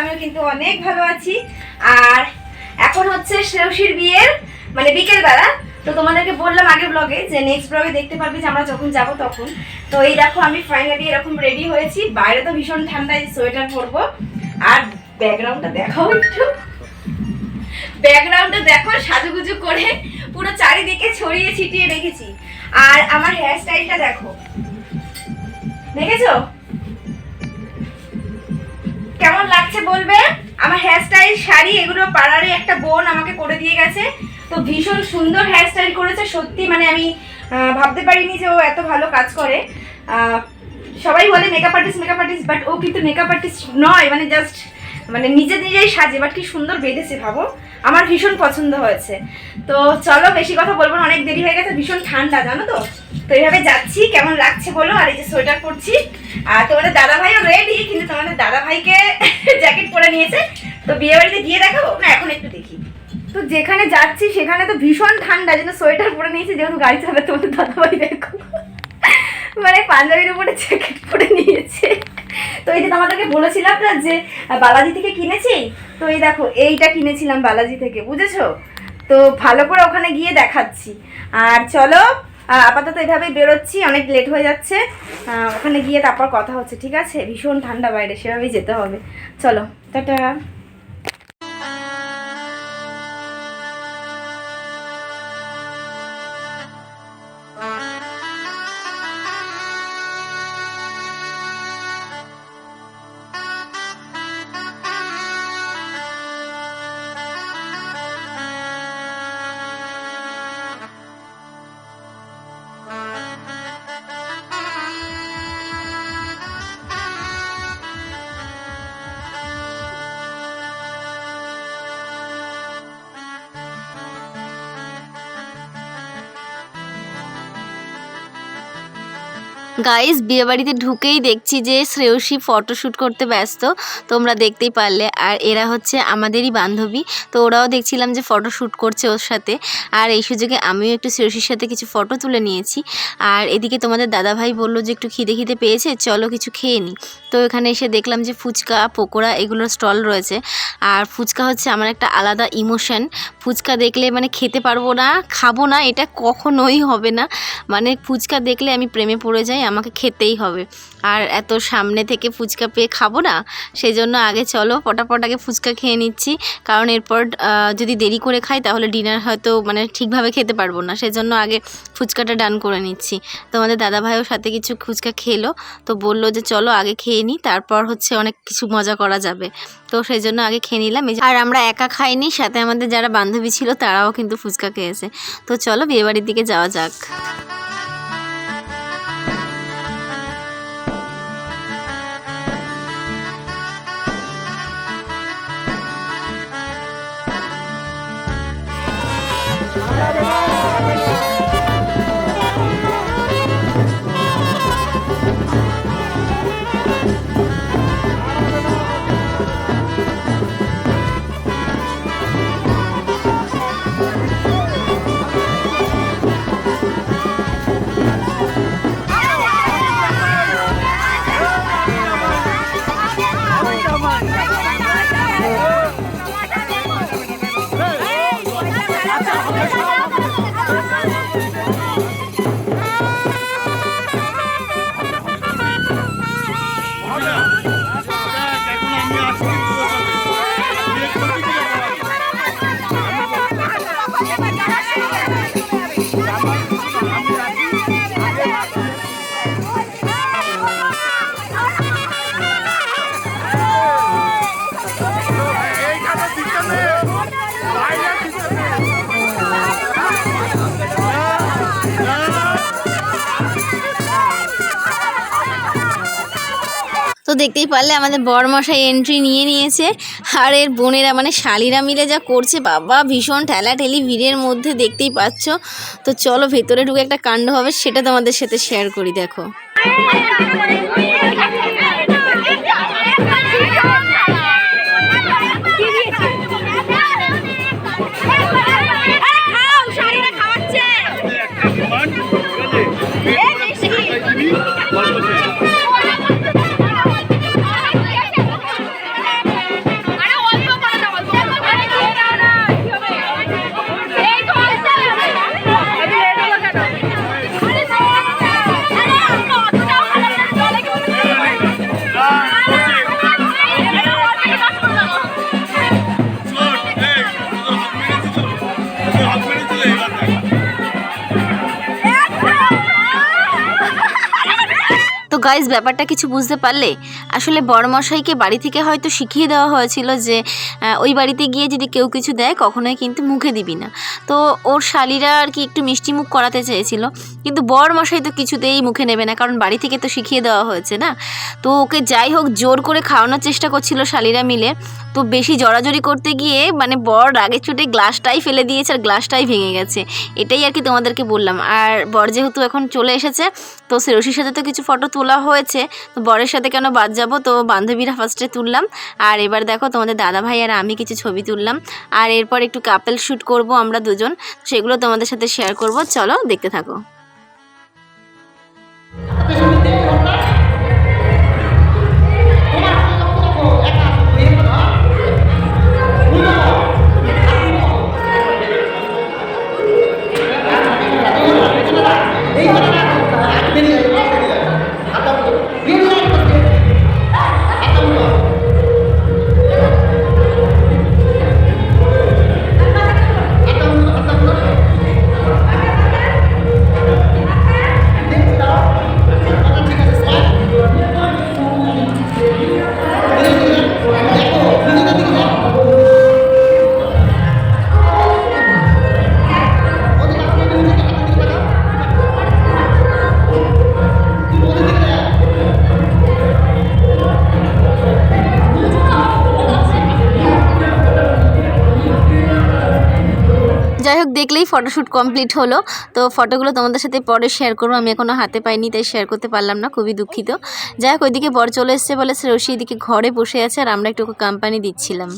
আমিও কিন্তু অনেক ভালো আছি। আর এখন হচ্ছে শ্রেয়সীর বিয়ের মানে বিকেল বেলা তো তোমাদেরকে বললাম আগের ব্লগে যে নেক্সট ব্লগে দেখতে পারবে যে আমরা যখন যাব তখন। তো এই দেখো আমি ফাইনালি এরকম রেডি হয়েছি। বাইরে তো ভীষণ ঠান্ডায় সোয়েটার পরবো। আর ব্যাকগ্রাউন্ডটা দেখাও একটু। ব্যাকগ্রাউন্ডটা দেখো, সাজুগুজু করে পুরো চারিদিকে ছড়িয়ে ছিটিয়ে রেখেছি। আর আমার হেয়ার স্টাইলটা দেখো। দেখেছ? কেমন লাগছে বলবে? আমার হেয়ার স্টাইল শাড়ি এগুলো পাড়ারই একটা বোন আমাকে করে দিয়ে গেছে। তো ভীষণ সুন্দর হেয়ার স্টাইল করেছে, সত্যি মানে আমি ভাবতে পারিনি যে ও এত ভালো কাজ করে। সবাই বলে makeup artist makeup artist but ও কিন্তু মেকআপ আর্টিস্ট নয় মানে জাস্ট মানে নিজে নিজেই সাজে বাট কি সুন্দর বেঁধেছে, ভাবো। আমার ভীষণ পছন্দ হয়েছে। তো চলো, বেশি কথা বলব না, অনেক দেরি হয়ে গেছে, ভীষণ ঠান্ডা, জানো তো? তো এইভাবে যাচ্ছি, কেমন লাগছে বলো? আর এই যে সোয়েটার পরছি, আর তোমাদের দাদা ভাইও রেডি কিন্তু তোমাদের দাদা ভাইকে জ্যাকেট পরে নিয়েছে। তো বিয়ে বাড়িতে গিয়ে দেখাবো? না, এখন একটু দেখি। তো যেখানে যাচ্ছি, সেখানে তো ভীষণ ঠান্ডা যেন সোয়েটার পরে নিয়েছি, যেহেতু গাড়ি চালাতে তোমাদের দাদা ভাই দেখো। মানে পাঞ্জাবির উপরে জ্যাকেট পরে নিয়েছে। তো এই যে তোমাদেরকে বলেছিলাম না যে, বালাজি থেকে কিনেছি? তো এই দেখো, এইটা কিনেছিলাম বালাজি থেকে, বুঝেছ? তো ভালো করে ওখানে গিয়ে দেখাচ্ছি। আর চলো আপাতত এভাবেই বেরোচ্ছি, অনেক লেট হয়ে যাচ্ছে। ওখানে গিয়ে তারপর কথা হচ্ছে, ঠিক আছে? ভীষণ ঠান্ডা বাইরে, সেভাবেই যেতে হবে। চলো, টাটা। গাইস বিয়ে বাড়িতে ঢুকেই দেখছি যে শ্রেয়সী ফটোশ্যুট করতে ব্যস্ত। তোমরা দেখতেই পারলে। আর এরা হচ্ছে আমাদেরই বান্ধবী। তো ওরাও দেখছিলাম যে ফটোশ্যুট করছে ওর সাথে। আর এই সুযোগে আমিও একটু শ্রেয়সীর সাথে কিছু ফটো তুলে নিয়েছি। আর এদিকে তোমাদের দাদাভাই বলল যে একটু খিদে খিদে পেয়েছে, চলো কিছু খেয়ে নিই তো এখানে এসে দেখলাম যে ফুচকা, পকোড়া এগুলোর স্টল রয়েছে। আর ফুচকা হচ্ছে আমার একটা আলাদা ইমোশন ফুচকা দেখলে মানে খেতে পারব না, খাব না, এটা কখনোই হবে না। মানে ফুচকা দেখলে আমি প্রেমে পড়ে যাই আমাকে খেতেই হবে। আর এত সামনে থেকে ফুচকা পেয়ে খাব না সেই জন্য আগে চলো পটাপট আগে ফুচকা খেয়ে নিচ্ছি। কারণ এরপর যদি দেরি করে খাই তাহলে ডিনার হয়তো মানে ঠিকভাবে খেতে পারব না সেই জন্য আগে ফুচকাটা ডান করে নিচ্ছি। তোমাদের দাদাভাইও সাথে কিছু ফুচকা খেলো, তো বলল যে চলো আগে খেয়ে নিই তারপর হচ্ছে অনেক কিছু মজা করা যাবে। তো সেই জন্য আগে খেয়ে নিলাম। আর আমরা একা খাইনি, সাথে আমাদের যারা বান্ধবী ছিল তারাও কিন্তু ফুচকা খেয়েছে। তো চলো বিয়েবাড়ির দিকে যাওয়া যাক। দেখতেই পারলে আমাদের বরমশাই এন্ট্রি নিয়ে নিয়েছে আর এর বোনেরা মানে শালিরা মিলে যা করছে বাবা ভীষণ ঠেলা ঠেলি ভিড়ের মধ্যে দেখতেই পাচ্ছ তো চলো ভেতরে ঢুকে একটা কাণ্ড হবে সেটা তোমাদের সাথে শেয়ার করি দেখো গাইজ ব্যাপারটা কিছু বুঝতে পারলে আসলে বড়মশাইকে বাড়ি থেকে হয়তো শিখিয়ে দেওয়া হয়েছিল যে ওই বাড়িতে গিয়ে যদি কেউ কিছু দেয়, কখনোই কিন্তু মুখে দিবি না। তো ওর শালিরা আর কি একটু মিষ্টি মুখ করাতে চেয়েছিল। কিন্তু বড়মশাই তো কিছুতেই মুখে নেবে না, কারণ বাড়ি থেকে তো শিখিয়ে দেওয়া হয়েছে না। তো ওকে যাই হোক, জোর করে খাওয়ানোর চেষ্টা করছিল শালিরা মিলে। তো বেশি জড়াজড়ি করতে গিয়ে মানে বর রাগের ছুটে গ্লাসটাই ফেলে দিয়েছে আর গ্লাসটাই ভেঙে গেছে। এটাই আর কি তোমাদেরকে বললাম। আর বর যেহেতু এখন চলে এসেছে, তো সেরসির সাথে তো কিছু ফটো তোলা হয়েছে। তো বরের সাথে কেন বাদ যাব, তো বান্ধবীরা ফার্স্টে তুললাম। আর এবার দেখো, তোমাদের দাদা ভাই আর আমি কিছু ছবি তুললাম। আর এরপর একটু কাপেল শ্যুট করব আমরা দুজন। সেগুলো তোমাদের সাথে শেয়ার করব। চলো, দেখতে থাকো। যাই হোক দেখলেই ফটোশ্যুট কমপ্লিট হলো। তো ফটোগুলো তোমাদের সাথে পরে শেয়ার করব। আমি এখনও হাতে পাইনি, তাই শেয়ার করতে পারলাম না, খুবই দুঃখিত। যাই হোক, ওইদিকে বর চলে এসছে বলে রশি এদিকে ঘরে বসে আছে আর আমরা একটু কোম্পানি দিচ্ছিলাম।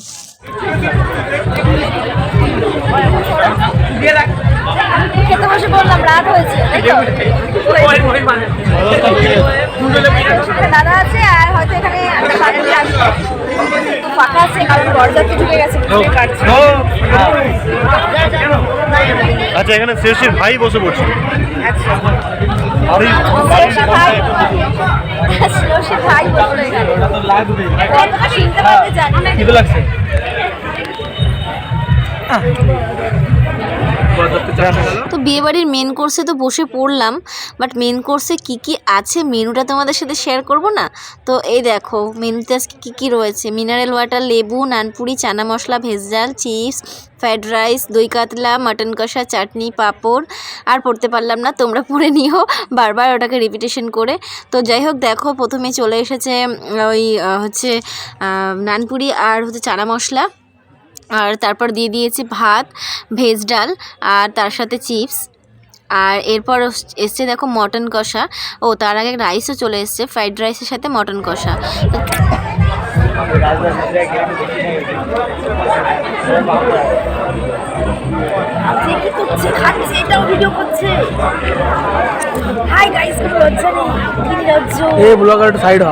দাদা আছে আর হয়তো এখানে ফাঁকা আছে কারণ বরযাত্রী ঢুকে গেছে বুঝতেই পারছি। আচ্ছা এখানে শ্রেষ্ঠীর ভাই বসে পড়ছে। পারবে জানি না। লাগছে? তো বিয়েবাড়ির মেন কোর্সে তো বসে পড়লাম বাট মেন কোর্সে কি কি আছে মেনুটা তোমাদের সাথে শেয়ার করব না? তো এই দেখো মেনুতে আজকে কী কী রয়েছে? মিনারেল ওয়াটার লেবু নানপুরি চানা মশলা ভেজাল চিপস ফ্রাইড রাইস দই কাতলা মাটন কষা চাটনি পাঁপড় আর পড়তে পারলাম না তোমরা পড়ে নিও বারবার ওটাকে রিপিটেশন করে। তো যাই হোক দেখো প্রথমে চলে এসেছে ওই হচ্ছে নানপুরি আর হচ্ছে চানা মশলা। আর তারপর দিয়ে দিয়েছি ভাত ভেজ ডাল আর তার সাথে চিপস। আর এরপর এসছে দেখো মটন কষা। ও তার আগে রাইসও চলে এসছে ফ্রাইড রাইসের সাথে মটন কষা। কি করছে খাচ্ছে এটাও ভিডিও করছে হাই গাইস কোনো লজ্জা নেই কি লজ্জ এ ব্লগার একটু সাইড হ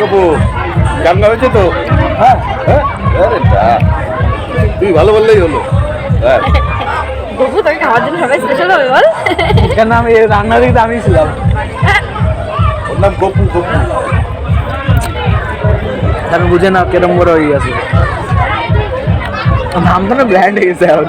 বাবু গান হয়েছে তো? হ্যাঁ। হ্যাঁ? আরে তুই ভালো বললেই হলো। হ্যাঁ। গপু তোকে খাওয়ার জন্য সবাই স্পেশাল হবে বল। কেন আমি রান্না দিকে আমি ছিলাম। ওর নাম গপু গপু। আমি বুঝে না কেরম বড় হয়ে গেছে। নাম তো না ব্র্যান্ড হয়ে গেছে এখন।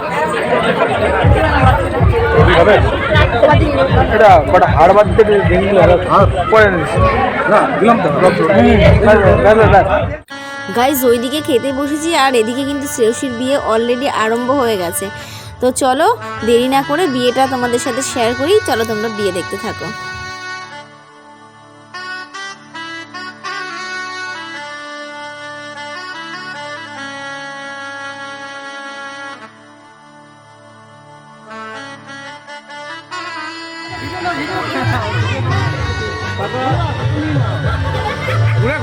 হবে এটা কটা হাড় বাদ থেকে পরে না। দিলাম তো গাইজ ওইদিকে খেতে বসেছি আর এদিকে কিন্তু শ্রেয়সীর বিয়ে অলরেডি আরম্ভ হয়ে গেছে। তো চলো দেরি না করে বিয়েটা তোমাদের সাথে শেয়ার করি। চলো তোমরা বিয়ে দেখতে থাকো।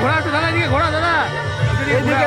ঘোরা একটু দাদা এদিকে ঘোড়া দাদা। এদিকে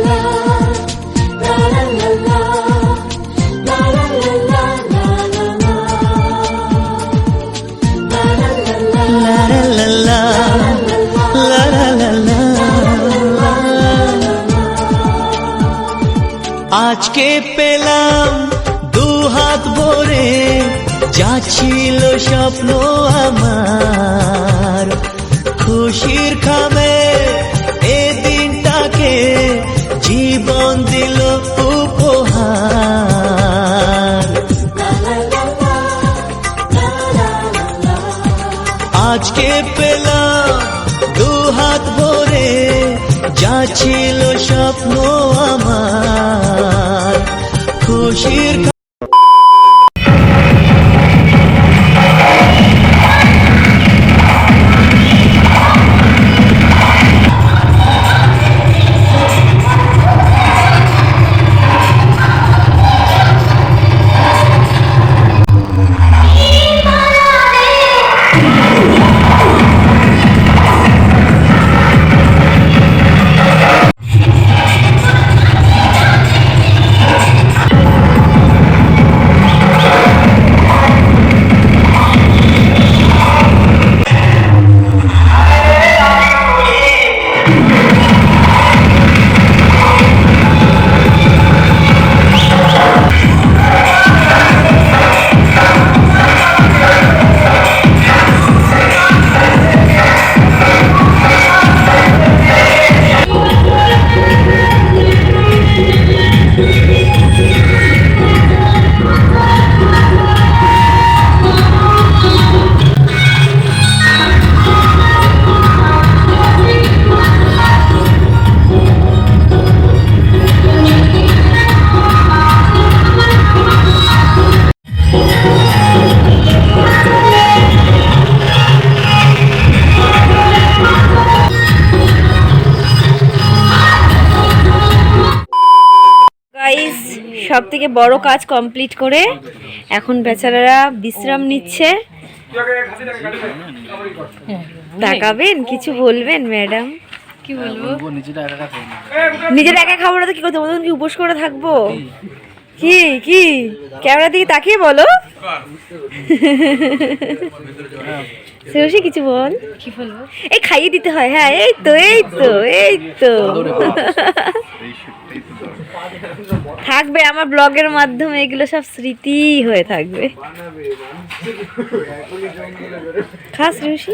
আজকে পেলাম দু হাত ভরে যাচ্ছিল স্বপ্ন আমার। খুশির খামে এ দিনটাকে জীবন দিল উপহার। আজকে পেলাম যাচ্ছিল স্বপ্ন আমার। খুশির সব থেকে বড় কাজ কমপ্লিট করে এখন বেচারারা বিশ্রাম নিচ্ছে। তাকাবেন কিছু বলবেন ম্যাডাম? কি বলব? নিজের একা খাব না তো কি করতে? তখন কি উপোস করে থাকব? কি কি? ক্যামেরা দিকে তাকিয়ে বলো। শ্রেয়সী কিছু বল। কি বলব? এই খাইয়ে দিতে হয় হ্যাঁ এই তো এই তো এই তো। থাকবে আমার ব্লগের মাধ্যমে এগুলো সব স্মৃতি হয়ে থাকবে। খাস ঋষি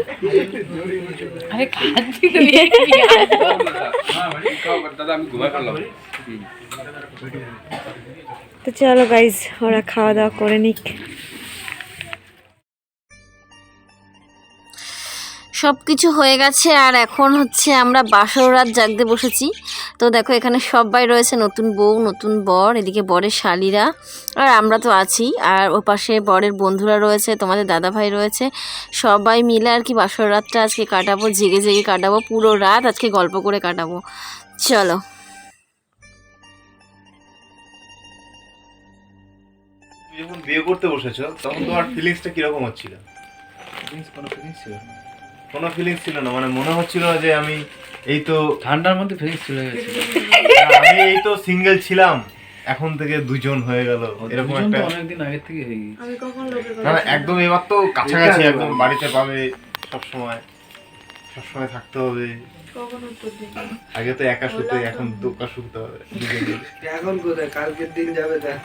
তো চলো গাইজ ওরা খাওয়া দাওয়া করে নিক। সব কিছু হয়ে গেছে আর এখন হচ্ছে আমরা বাসর রাত জাগতে বসেছি। তো দেখো এখানে সবাই রয়েছে নতুন বউ নতুন বর এদিকে বরের শালিরা আর আমরা তো আছি আর ও পাশে বরের বন্ধুরা রয়েছে তোমাদের দাদা ভাই রয়েছে সবাই মিলে আর কি বাসর রাতটা আজকে কাটাবো জেগে জেগে কাটাবো পুরো রাত আজকে গল্প করে কাটাবো। চলো। যখন বিয়ে করতে বসেছো তখন তোমার ফিলিংসটা কীরকম হচ্ছিল? কোনো ফিলিংস ছিল না। মানে মনে হচ্ছিল যে আমি এই তো ঠান্ডার মধ্যে ফিলিংস চলে গেছে। আমি এই তো সিঙ্গেল ছিলাম। এখন থেকে দুজন হয়ে গেল। এরকম একটা অনেকদিন আগের থেকে হয়ে গেছে। না না একদম এবার তো কাছাকাছি একদম বাড়িতে পাবে সব সময় সব সময় থাকতে হবে আগে তো একা শুতে এখন দোকা শুতে হবে দুজনে। এখন কোথায়? কালকের দিন যাবে দেখ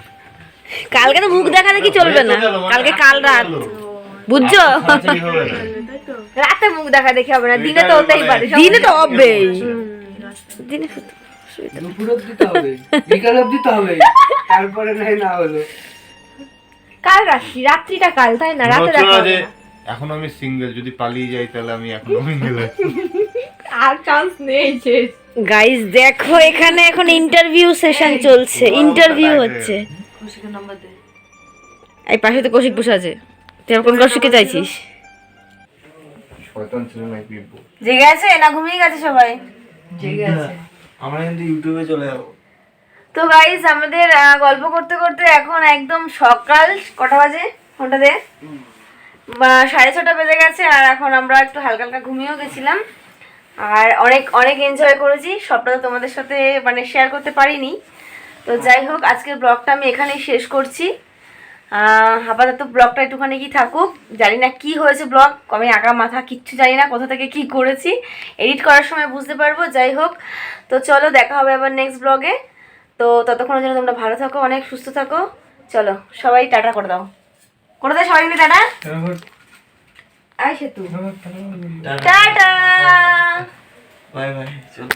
কালকে তো মুখ দেখা দেখি চলবে না? মানে কালকে কাল রাত। বুঝছ? তাড়াতাড়ি রাতে মুখ দেখা দেখে হবে না দিনে তো হতেই পারে। দিনে তো হবেই। দিনে কাল রাত্রি রাত্রিটা কাল তাই না? রাতে দেখা। এখন আমি সিঙ্গেল যদি পালিয়ে যাই তাহলে আমি এখন সিঙ্গেল আর চান্স নেই শেষ গাইস দেখো এখানে এখন ইন্টারভিউ সেশন চলছে। ইন্টারভিউ হচ্ছে। এই পাশে তো কৌশিক বসে আছে। তুই আর কোন কৌশিককে চাইছিস শয়তান ছিল না কি জেগে আছে না ঘুমিয়ে গেছে সবাই? আমরা কিন্তু ইউটিউবে চলে যাব। তো গাইস আমাদের গল্প করতে করতে এখন একদম সকাল কটা বাজে? ফোনটা দে। বা সাড়ে ছটা বেজে গেছে আর এখন আমরা একটু হালকা হালকা ঘুমিয়েও গেছিলাম। আর অনেক অনেক এনজয় করেছি। সবটা তো তোমাদের সাথে মানে শেয়ার করতে পারিনি। তো যাই হোক আজকের ব্লগটা আমি এখানেই শেষ করছি। আপাতত ব্লগটা একটুখানি কি থাকুক। জানি না কি হয়েছে ব্লগ আমি আঁকা মাথা কিচ্ছু জানি না কোথা থেকে কি করেছি। এডিট করার সময় বুঝতে পারব যাই হোক। তো চলো দেখা হবে আবার নেক্সট ব্লগে তো ততক্ষণের জন্য তোমরা ভালো থাকো অনেক সুস্থ থাকো। চলো সবাই টাটা করে দাও। করে দাও সবাই মিলে টাটা। আয় সেতু। টাটা। বাই বাই চলো।